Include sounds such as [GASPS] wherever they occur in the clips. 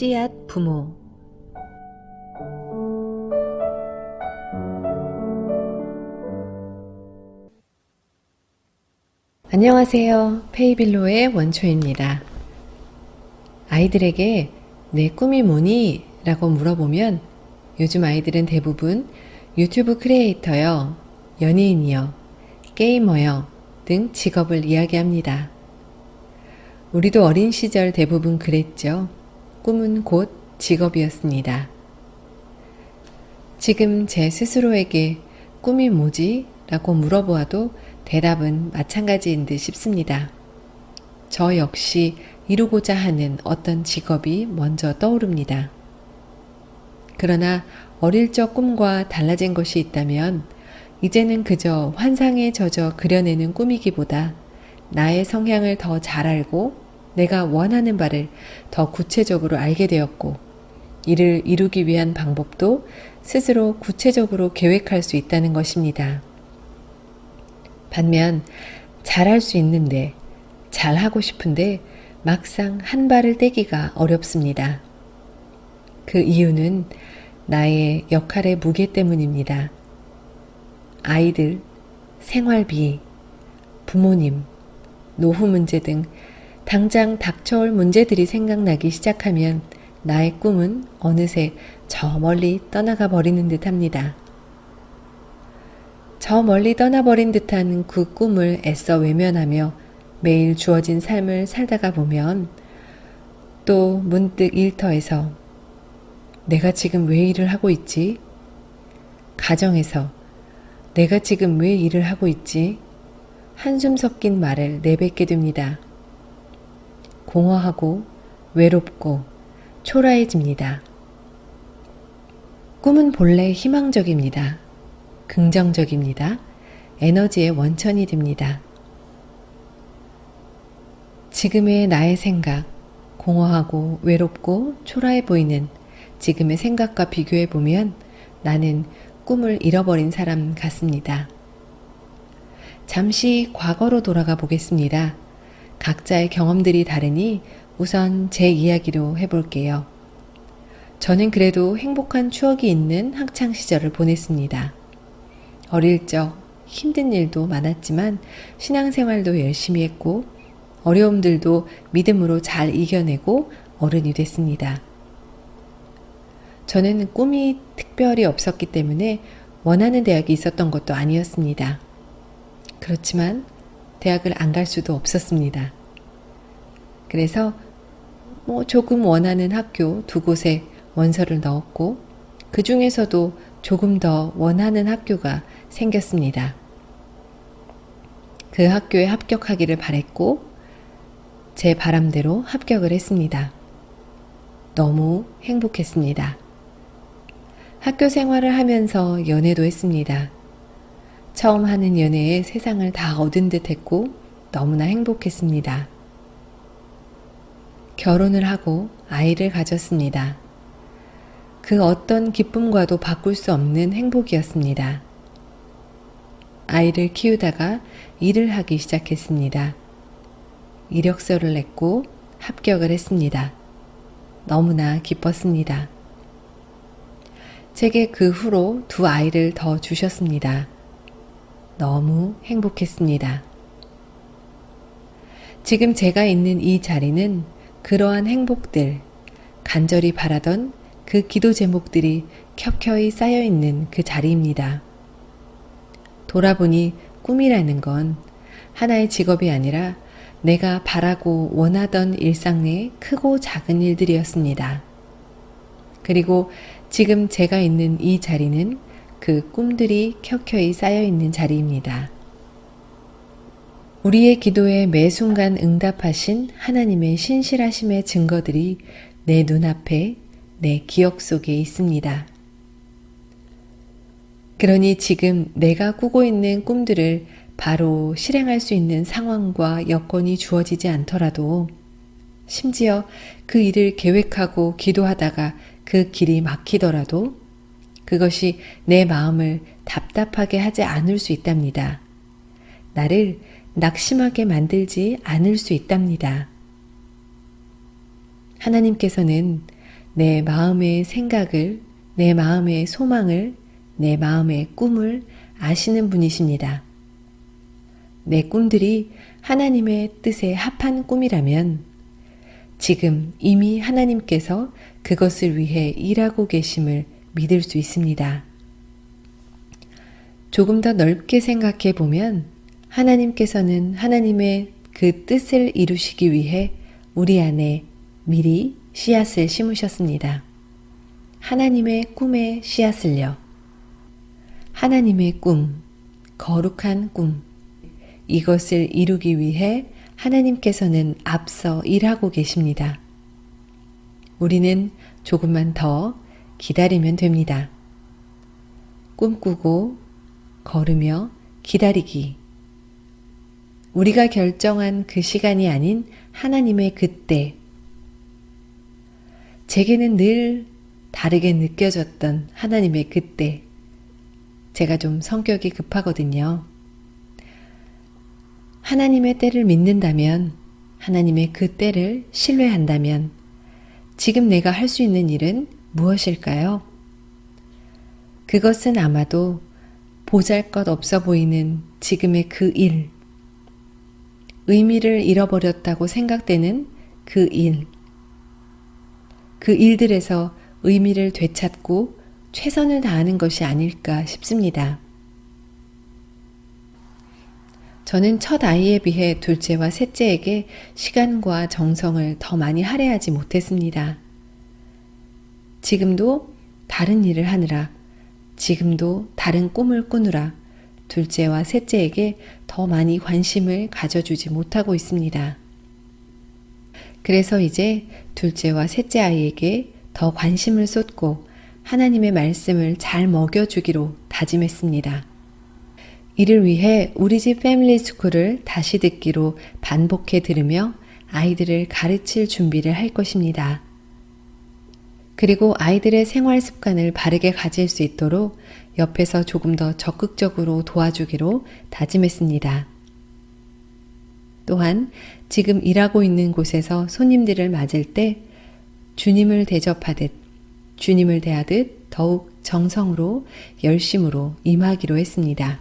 씨앗 부모 안녕하세요. 페이빌로의 원초입니다. 아이들에게 내 꿈이 뭐니? 라고 물어보면 요즘 아이들은 대부분 유튜브 크리에이터요, 연예인이요, 게이머요 등 직업을 이야기합니다. 우리도 어린 시절 대부분 그랬죠. 꿈은 곧 직업이었습니다. 지금 제 스스로에게 꿈이 뭐지? 라고 물어보아도 대답은 마찬가지인 듯 싶습니다. 저 역시 이루고자 하는 어떤 직업이 먼저 떠오릅니다. 그러나 어릴 적 꿈과 달라진 것이 있다면 이제는 그저 환상에 젖어 그려내는 꿈이기보다 나의 성향을 더 잘 알고 내가 원하는 바를 더 구체적으로 알게 되었고 이를 이루기 위한 방법도 스스로 구체적으로 계획할 수 있다는 것입니다. 반면 잘할 수 있는데 잘하고 싶은데 막상 한 발을 떼기가 어렵습니다. 그 이유는 나의 역할의 무게 때문입니다. 아이들, 생활비, 부모님, 노후 문제 등 당장 닥쳐올 문제들이 생각나기 시작하면 나의 꿈은 어느새 저 멀리 떠나가 버리는 듯 합니다. 저 멀리 떠나버린 듯한 그 꿈을 애써 외면하며 매일 주어진 삶을 살다가 보면 또 문득 일터에서 내가 지금 왜 일을 하고 있지? 가정에서 내가 지금 왜 일을 하고 있지? 한숨 섞인 말을 내뱉게 됩니다. 공허하고 외롭고 초라해집니다. 꿈은 본래 희망적입니다. 긍정적입니다. 에너지의 원천이 됩니다. 지금의 나의 생각, 공허하고 외롭고 초라해 보이는 지금의 생각과 비교해 보면 나는 꿈을 잃어버린 사람 같습니다. 잠시 과거로 돌아가 보겠습니다. 각자의 경험들이 다르니 우선 제 이야기로 해볼게요. 저는 그래도 행복한 추억이 있는 학창 시절을 보냈습니다. 어릴 적 힘든 일도 많았지만 신앙생활도 열심히 했고 어려움들도 믿음으로 잘 이겨내고 어른이 됐습니다. 저는 꿈이 특별히 없었기 때문에 원하는 대학이 있었던 것도 아니었습니다. 그렇지만 대학을 안 갈 수도 없었습니다. 그래서 뭐 조금 원하는 학교 두 곳에 원서를 넣었고 그 중에서도 조금 더 원하는 학교가 생겼습니다. 그 학교에 합격하기를 바랬고 제 바람대로 합격을 했습니다. 너무 행복했습니다. 학교 생활을 하면서 연애도 했습니다. 처음 하는 연애에 세상을 다 얻은 듯 했고 너무나 행복했습니다. 결혼을 하고 아이를 가졌습니다. 그 어떤 기쁨과도 바꿀 수 없는 행복이었습니다. 아이를 키우다가 일을 하기 시작했습니다. 이력서를 냈고 합격을 했습니다. 너무나 기뻤습니다. 제게 그 후로 두 아이를 더 주셨습니다. 너무 행복했습니다. 지금 제가 있는 이 자리는 그러한 행복들, 간절히 바라던 그 기도 제목들이 켜켜이 쌓여 있는 그 자리입니다. 돌아보니 꿈이라는 건 하나의 직업이 아니라 내가 바라고 원하던 일상 내 크고 작은 일들이었습니다. 그리고 지금 제가 있는 이 자리는 그 꿈들이 켜켜이 쌓여 있는 자리입니다. 우리의 기도에 매 순간 응답하신 하나님의 신실하심의 증거들이 내 눈앞에 내 기억 속에 있습니다. 그러니 지금 내가 꾸고 있는 꿈들을 바로 실행할 수 있는 상황과 여건이 주어지지 않더라도 심지어 그 일을 계획하고 기도하다가 그 길이 막히더라도 그것이 내 마음을 답답하게 하지 않을 수 있답니다. 나를 낙심하게 만들지 않을 수 있답니다. 하나님께서는 내 마음의 생각을, 내 마음의 소망을, 내 마음의 꿈을 아시는 분이십니다. 내 꿈들이 하나님의 뜻에 합한 꿈이라면 지금 이미 하나님께서 그것을 위해 일하고 계심을 믿을 수 있습니다. 조금 더 넓게 생각해 보면 하나님께서는 하나님의 그 뜻을 이루시기 위해 우리 안에 미리 씨앗을 심으셨습니다. 하나님의 꿈의 씨앗을요. 하나님의 꿈, 거룩한 꿈, 이것을 이루기 위해 하나님께서는 앞서 일하고 계십니다. 우리는 조금만 더 기다리면 됩니다. 꿈꾸고 걸으며 기다리기. 우리가 결정한 그 시간이 아닌 하나님의 그때. 제게는 늘 다르게 느껴졌던 하나님의 그때. 제가 좀 성격이 급하거든요. 하나님의 때를 믿는다면, 하나님의 그 때를 신뢰한다면, 지금 내가 할 수 있는 일은 무엇일까요? 그것은 아마도 보잘 것 없어 보이는 지금의 그 일, 의미를 잃어버렸다고 생각되는 그 일, 그 일들에서 의미를 되찾고 최선을 다하는 것이 아닐까 싶습니다. 저는 첫 아이에 비해 둘째와 셋째에게 시간과 정성을 더 많이 할애하지 못했습니다. 지금도 다른 일을 하느라, 지금도 다른 꿈을 꾸느라 둘째와 셋째에게 더 많이 관심을 가져주지 못하고 있습니다. 그래서 이제 둘째와 셋째 아이에게 더 관심을 쏟고 하나님의 말씀을 잘 먹여주기로 다짐했습니다. 이를 위해 우리 집 패밀리 스쿨을 다시 듣기로 반복해 들으며 아이들을 가르칠 준비를 할 것입니다. 그리고 아이들의 생활 습관을 바르게 가질 수 있도록 옆에서 조금 더 적극적으로 도와주기로 다짐했습니다. 또한 지금 일하고 있는 곳에서 손님들을 맞을 때 주님을 대접하듯 주님을 대하듯 더욱 정성으로 열심으로 임하기로 했습니다.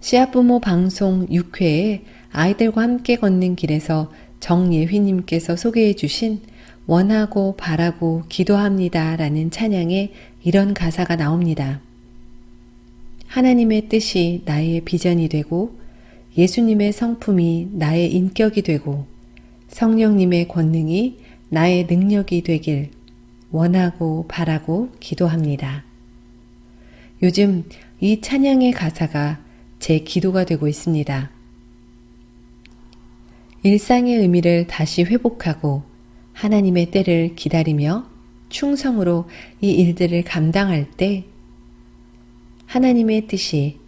씨앗부모 방송 6회에 아이들과 함께 걷는 길에서 정예휘님께서 소개해 주신 원하고 바라고 기도합니다 라는 찬양에 이런 가사가 나옵니다. 하나님의 뜻이 나의 비전이 되고 예수님의 성품이 나의 인격이 되고 성령님의 권능이 나의 능력이 되길 원하고 바라고 기도합니다. 요즘 이 찬양의 가사가 제 기도가 되고 있습니다. 일상의 의미를 다시 회복하고 하나님의 때를 기다리며 충성으로 이 일들을 감당할 때 하나님의 뜻이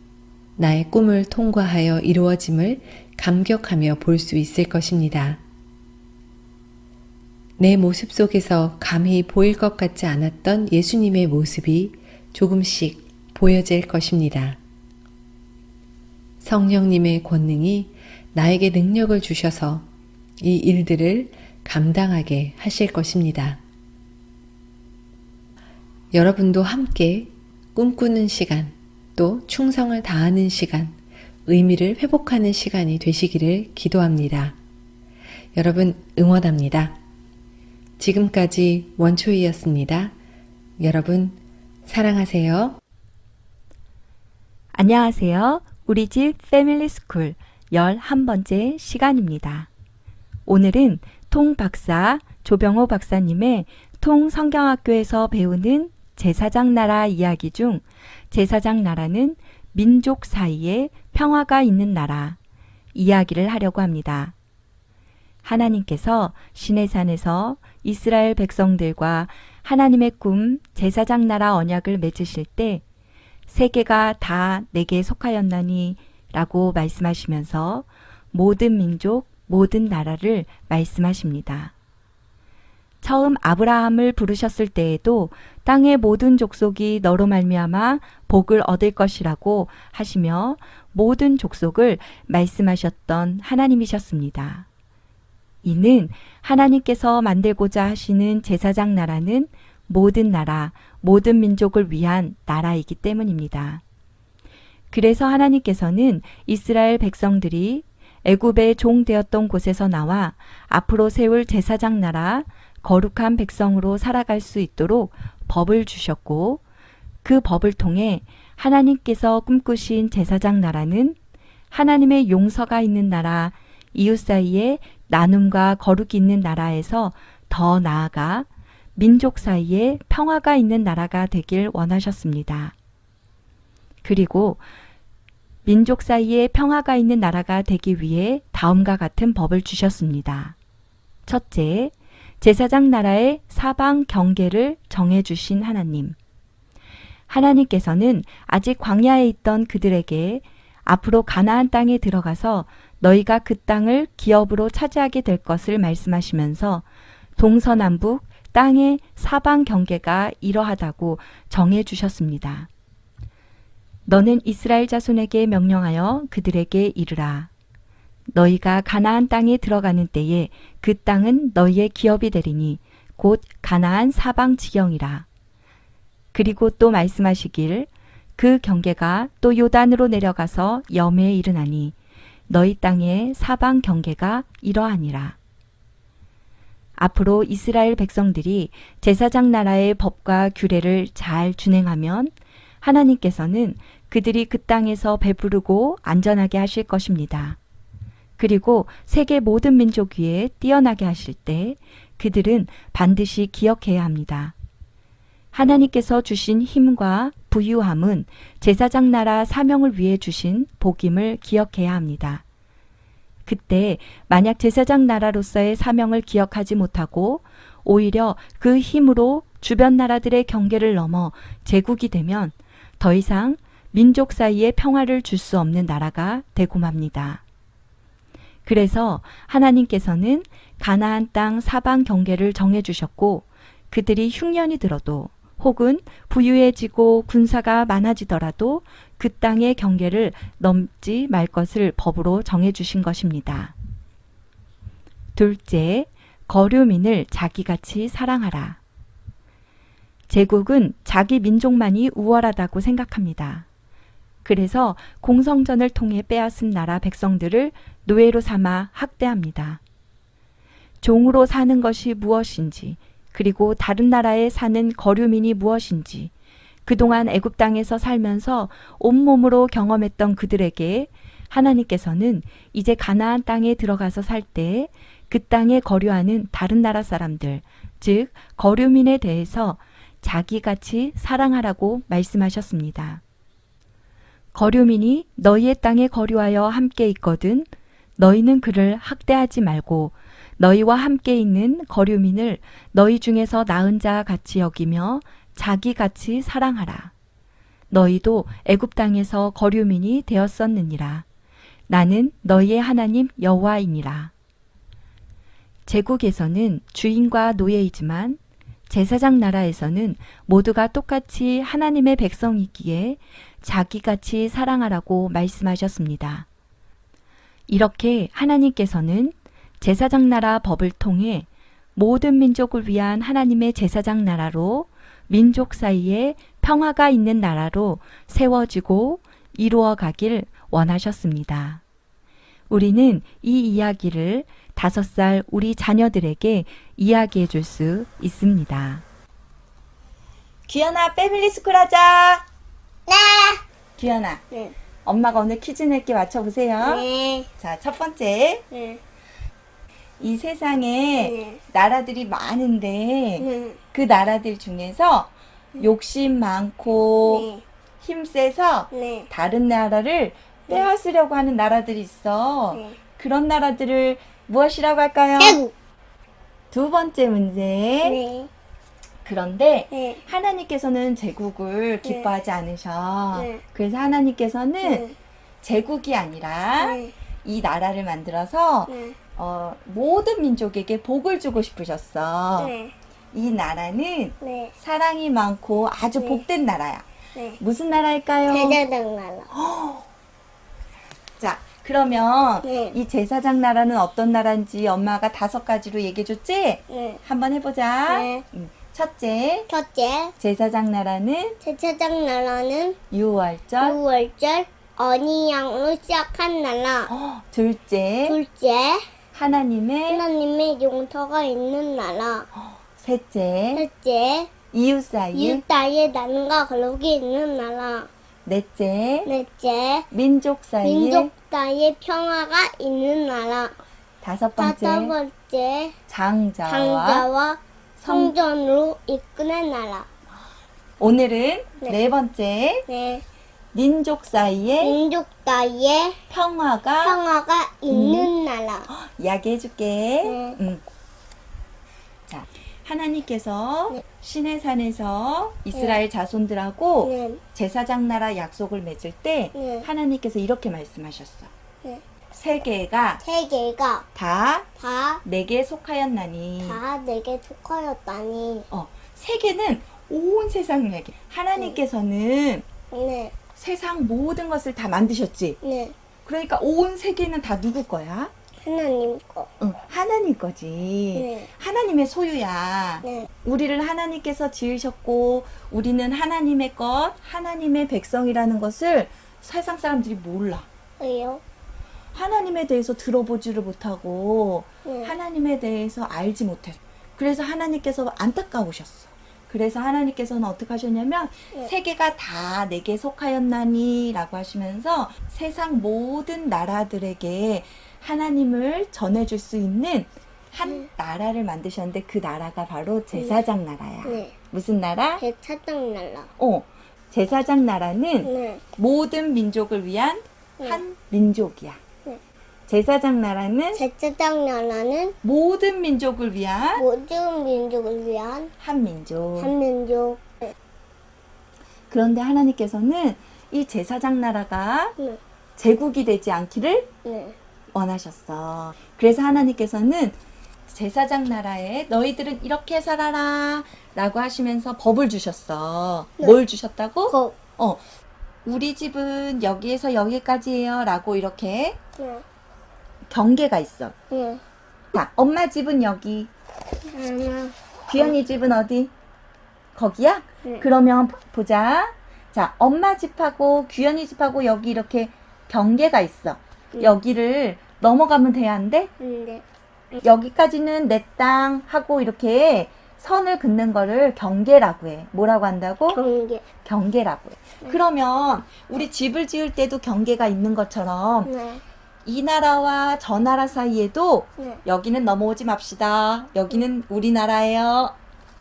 나의 꿈을 통과하여 이루어짐을 감격하며 볼 수 있을 것입니다. 내 모습 속에서 감히 보일 것 같지 않았던 예수님의 모습이 조금씩 보여질 것입니다. 성령님의 권능이 나에게 능력을 주셔서 이 일들을 감당하게 하실 것입니다. 여러분도 함께 꿈꾸는 시간, 또 충성을 다하는 시간, 의미를 회복하는 시간이 되시기를 기도합니다. 여러분 응원합니다. 지금까지 원초이였습니다. 여러분 사랑하세요. 안녕하세요. 우리 집 패밀리 스쿨 11번째 시간입니다. 오늘은 통 박사 조병호 박사님의 통 성경학교에서 배우는 제사장 나라 이야기 중 제사장 나라는 민족 사이에 평화가 있는 나라 이야기를 하려고 합니다. 하나님께서 시내산에서 이스라엘 백성들과 하나님의 꿈 제사장 나라 언약을 맺으실 때 세계가 다 내게 속하였나니 라고 말씀하시면서 모든 민족, 모든 나라를 말씀하십니다. 처음 아브라함을 부르셨을 때에도 땅의 모든 족속이 너로 말미암아 복을 얻을 것이라고 하시며 모든 족속을 말씀하셨던 하나님이셨습니다. 이는 하나님께서 만들고자 하시는 제사장 나라는 모든 나라, 모든 민족을 위한 나라이기 때문입니다. 그래서 하나님께서는 이스라엘 백성들이 애굽의 종 되었던 곳에서 나와 앞으로 세울 제사장 나라, 거룩한 백성으로 살아갈 수 있도록 법을 주셨고 그 법을 통해 하나님께서 꿈꾸신 제사장 나라는 하나님의 용서가 있는 나라, 이웃 사이에 나눔과 거룩이 있는 나라에서 더 나아가 민족 사이에 평화가 있는 나라가 되길 원하셨습니다. 그리고 민족 사이에 평화가 있는 나라가 되기 위해 다음과 같은 법을 주셨습니다. 첫째, 제사장 나라의 사방 경계를 정해주신 하나님. 하나님께서는 아직 광야에 있던 그들에게 앞으로 가나안 땅에 들어가서 너희가 그 땅을 기업으로 차지하게 될 것을 말씀하시면서 동서남북 땅의 사방 경계가 이러하다고 정해 주셨습니다. 너는 이스라엘 자손에게 명령하여 그들에게 이르라. 너희가 가나안 땅에 들어가는 때에 그 땅은 너희의 기업이 되리니 곧 가나안 사방 지경이라. 그리고 또 말씀하시길 그 경계가 또 요단으로 내려가서 염해에 이르나니 너희 땅의 사방 경계가 이러하니라. 앞으로 이스라엘 백성들이 제사장 나라의 법과 규례를 잘 준행하면 하나님께서는 그들이 그 땅에서 배부르고 안전하게 하실 것입니다. 그리고 세계 모든 민족 위에 뛰어나게 하실 때 그들은 반드시 기억해야 합니다. 하나님께서 주신 힘과 부유함은 제사장 나라 사명을 위해 주신 복임을 기억해야 합니다. 그때 만약 제사장 나라로서의 사명을 기억하지 못하고 오히려 그 힘으로 주변 나라들의 경계를 넘어 제국이 되면 더 이상 민족 사이에 평화를 줄 수 없는 나라가 되고 맙니다. 그래서 하나님께서는 가나안 땅 사방 경계를 정해 주셨고 그들이 흉년이 들어도 혹은 부유해지고 군사가 많아지더라도 그 땅의 경계를 넘지 말 것을 법으로 정해 주신 것입니다. 둘째, 거류민을 자기같이 사랑하라. 제국은 자기 민족만이 우월하다고 생각합니다. 그래서 공성전을 통해 빼앗은 나라 백성들을 노예로 삼아 학대합니다. 종으로 사는 것이 무엇인지, 그리고 다른 나라에 사는 거류민이 무엇인지, 그동안 애굽 땅에서 살면서 온몸으로 경험했던 그들에게 하나님께서는 이제 가나안 땅에 들어가서 살 때 그 땅에 거류하는 다른 나라 사람들, 즉 거류민에 대해서 자기같이 사랑하라고 말씀하셨습니다. 거류민이 너희의 땅에 거류하여 함께 있거든 너희는 그를 학대하지 말고 너희와 함께 있는 거류민을 너희 중에서 나은 자 같이 여기며 자기 같이 사랑하라. 너희도 애굽 땅에서 거류민이 되었었느니라. 나는 너희의 하나님 여호와이니라. 제국에서는 주인과 노예이지만 제사장 나라에서는 모두가 똑같이 하나님의 백성이기에 자기같이 사랑하라고 말씀하셨습니다. 이렇게 하나님께서는 제사장 나라 법을 통해 모든 민족을 위한 하나님의 제사장 나라로 민족 사이에 평화가 있는 나라로 세워지고 이루어 가길 원하셨습니다. 우리는 이 이야기를 다섯 살 우리 자녀들에게 이야기해 줄 수 있습니다. 규현아, 패밀리 스쿨 하자! 네. 규현아, 네. 엄마가 오늘 퀴즈 낼게 맞춰보세요. 네. 자, 첫 번째. 네. 이 세상에 네. 나라들이 많은데 네. 그 나라들 중에서 욕심 많고 네. 힘세서 네. 다른 나라를 빼앗으려고 하는 나라들이 있어. 네. 그런 나라들을 무엇이라고 할까요? 태국. 두 번째 문제. 네. 그런데 네. 하나님께서는 제국을 기뻐하지 않으셔. 네. 그래서 하나님께서는 네. 제국이 아니라 네. 이 나라를 만들어서 네. 어, 모든 민족에게 복을 주고 싶으셨어. 네. 이 나라는 네. 사랑이 많고 아주 네. 복된 나라야. 네. 무슨 나라일까요? 대자당 나라. 자, 그러면 네. 이 제사장 나라는 어떤 나라인지 엄마가 다섯 가지로 얘기해줬지? 네. 한번 해보자. 네. 음, 첫째, 첫째, 제사장 나라는 제사장 나라는 유월절. 6월절 어니 양으로 시작한 나라. 어, 둘째, 둘째, 하나님의 하나님의 용서가 있는 나라. 셋째, 셋째, 이웃 사이. 이웃 따위의 나눔과 거룩이 있는 나라. 넷째, 넷째, 민족 사이에. 민족 따위의 평화가 있는 나라. 다섯 다섯 번째, 번째, 장자와. 장자와 성- 성전으로 이끄는 나라. 오늘은 네. 네 번째, 네. 민족 사이에 민족 따위의 평화가 평화가 있는 나라. [GASPS] 이야기해줄게. 네. 음. 자, 하나님께서 네. 신의 산에서 이스라엘 자손들하고 네. 제사장 나라 약속을 맺을 때 네. 하나님께서 이렇게 말씀하셨어. 네. 세계가 세계가 다 다, 내게 속하였나니. 다 내게 속하였다니. 어, 세계는 온 세상에게. 하나님께서는 네. 세상 모든 것을 다 만드셨지. 네. 그러니까 온 세계는 다 누구 거야? 하나님 거. 응, 하나님 거지. 네. 하나님의 소유야. 네. 우리를 하나님께서 지으셨고 우리는 하나님의 것, 하나님의 백성이라는 것을 세상 사람들이 몰라. 왜요? 하나님에 대해서 들어보지를 못하고 네. 하나님에 대해서 알지 못해. 그래서 하나님께서 안타까우셨어. 그래서 하나님께서는 어떻게 하셨냐면 네. 세계가 다 내게 속하였나니라고 하시면서 세상 모든 나라들에게 하나님을 전해줄 수 있는 한 음. 나라를 만드셨는데 그 나라가 바로 제사장 나라야. 네. 무슨 나라? 대차장 나라. 어, 제사장 나라는 네. 모든 민족을 위한 네. 한 민족이야. 네. 제사장 나라는 대차장 나라는 모든 민족을 위한 모든 민족을 위한 한 민족. 한민족. 네. 그런데 하나님께서는 이 제사장 나라가 네. 제국이 되지 않기를 네. 원하셨어. 그래서 하나님께서는 제사장 나라에 너희들은 이렇게 살아라 라고 하시면서 법을 주셨어. 네. 뭘 주셨다고? 거. 어. 우리 집은 여기에서 여기까지예요 라고 이렇게 네. 경계가 있어. 네. 자, 엄마 집은 여기. 하나. 규현이 집은 어디? 거기야? 네. 그러면 보- 보자. 자, 엄마 집하고 규현이 집하고 여기 이렇게 경계가 있어. 네. 여기를 넘어가면 돼야 안 돼? 네. 여기까지는 내 땅 하고 이렇게 선을 긋는 거를 경계라고 해. 뭐라고 한다고? 경계. 경계라고 해. 네. 그러면 우리 집을 지을 때도 경계가 있는 것처럼 네. 이 나라와 저 나라 사이에도 네. 여기는 넘어오지 맙시다. 여기는 우리나라예요.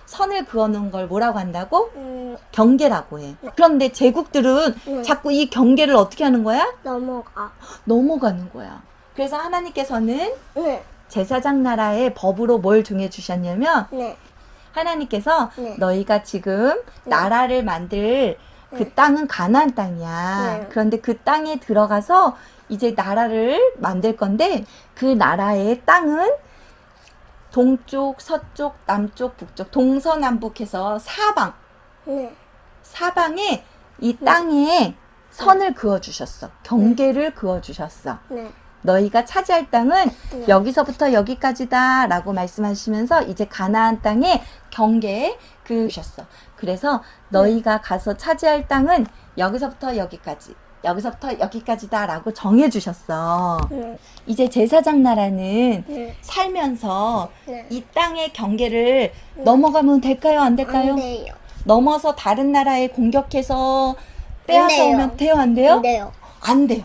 선을 그어놓은 걸 뭐라고 한다고? 음, 경계라고 해. 그런데 제국들은 네. 자꾸 이 경계를 어떻게 하는 거야? 넘어가. 넘어가는 거야. 그래서 하나님께서는 네. 제사장 나라의 법으로 뭘 정해주셨냐면 네. 하나님께서 네. 너희가 지금 네. 나라를 만들 그 네. 땅은 가나안 땅이야. 네. 그런데 그 땅에 들어가서 이제 나라를 만들 건데 그 나라의 땅은 동쪽, 서쪽, 남쪽, 북쪽, 동서남북해서 사방 네. 사방에 이 땅에 선을 그어 주셨어. 경계를 그어 주셨어. 네. 너희가 차지할 땅은 네. 여기서부터 여기까지다라고 말씀하시면서 이제 가나안 땅에 경계에 그으셨어. 그래서 너희가 가서 차지할 땅은 여기서부터 여기까지, 여기서부터 여기까지다라고 정해 주셨어. 네. 이제 제사장 나라는 네. 살면서 네. 이 땅의 경계를 넘어가면 될까요? 안 될까요? 안 돼요. 넘어서 다른 나라에 공격해서 안 빼앗아. 오면 돼요? 안 돼요? 안 돼요. 안 돼요.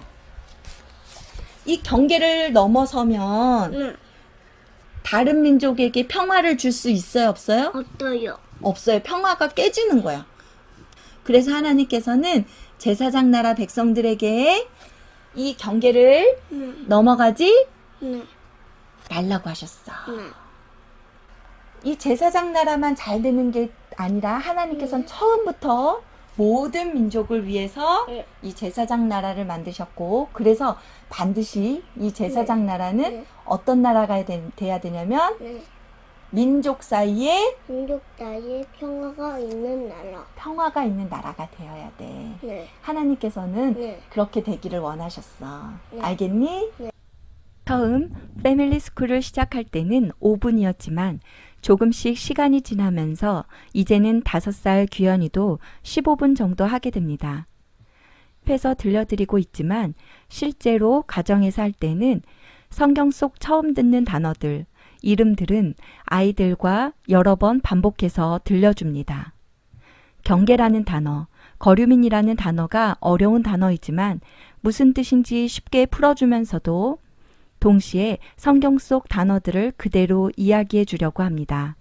이 경계를 넘어서면 네. 다른 민족에게 평화를 줄 수 있어요? 없어요? 어떠요? 없어요. 평화가 깨지는 거야. 그래서 하나님께서는 제사장 나라 백성들에게 이 경계를 네. 넘어가지 네. 말라고 하셨어. 네. 이 제사장 나라만 잘 되는 게 아니라 하나님께서는 처음부터 모든 민족을 위해서 네. 이 제사장 나라를 만드셨고 그래서 반드시 이 제사장 나라는 네. 어떤 나라가 되, 돼야 되냐면 네. 민족 사이에 민족 사이에 평화가 있는 나라. 평화가 있는 나라가 되어야 돼. 네. 하나님께서는 네. 그렇게 되기를 원하셨어. 네. 알겠니? 네. 처음 패밀리 스쿨을 시작할 때는 5분이었지만 조금씩 시간이 지나면서 이제는 5살 규현이도 15분 정도 하게 됩니다. 앞에서 들려드리고 있지만 실제로 가정에서 할 때는 성경 속 처음 듣는 단어들, 이름들은 아이들과 여러 번 반복해서 들려줍니다. 경계라는 단어, 거류민이라는 단어가 어려운 단어이지만 무슨 뜻인지 쉽게 풀어주면서도 동시에 성경 속 단어들을 그대로 이야기해 주려고 합니다.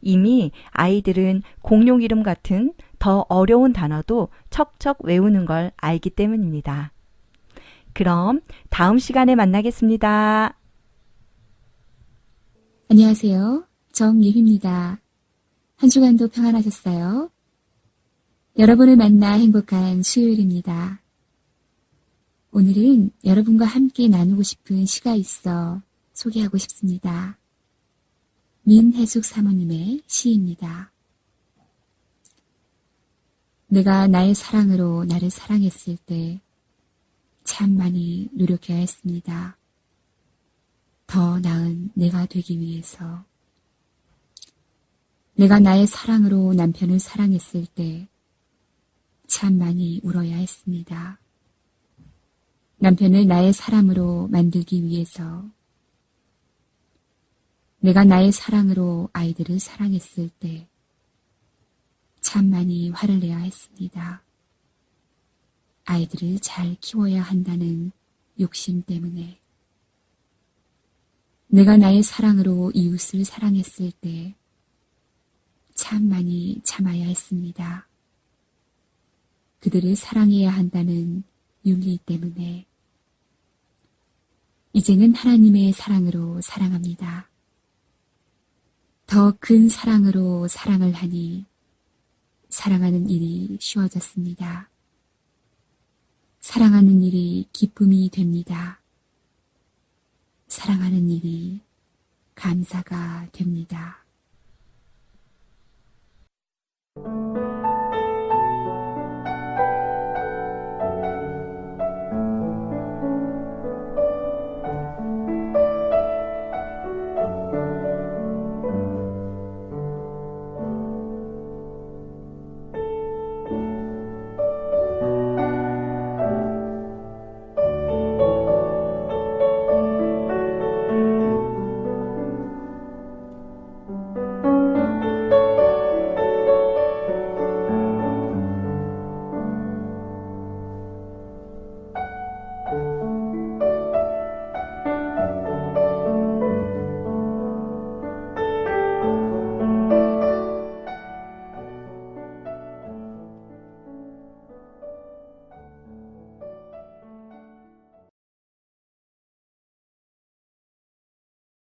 이미 아이들은 공룡 이름 같은 더 어려운 단어도 척척 외우는 걸 알기 때문입니다. 그럼 다음 시간에 만나겠습니다. 안녕하세요. 정예휘입니다. 한 주간도 평안하셨어요? 여러분을 만나 행복한 수요일입니다. 오늘은 여러분과 함께 나누고 싶은 시가 있어 소개하고 싶습니다. 민혜숙 사모님의 시입니다. 내가 나의 사랑으로 나를 사랑했을 때 참 많이 노력해야 했습니다. 더 나은 내가 되기 위해서. 내가 나의 사랑으로 남편을 사랑했을 때 참 많이 울어야 했습니다. 남편을 나의 사람으로 만들기 위해서. 내가 나의 사랑으로 아이들을 사랑했을 때 참 많이 화를 내야 했습니다. 아이들을 잘 키워야 한다는 욕심 때문에. 내가 나의 사랑으로 이웃을 사랑했을 때 참 많이 참아야 했습니다. 그들을 사랑해야 한다는 윤리 때문에 이제는 하나님의 사랑으로 사랑합니다. 더 큰 사랑으로 사랑을 하니 사랑하는 일이 쉬워졌습니다. 사랑하는 일이 기쁨이 됩니다. 사랑하는 일이 감사가 됩니다.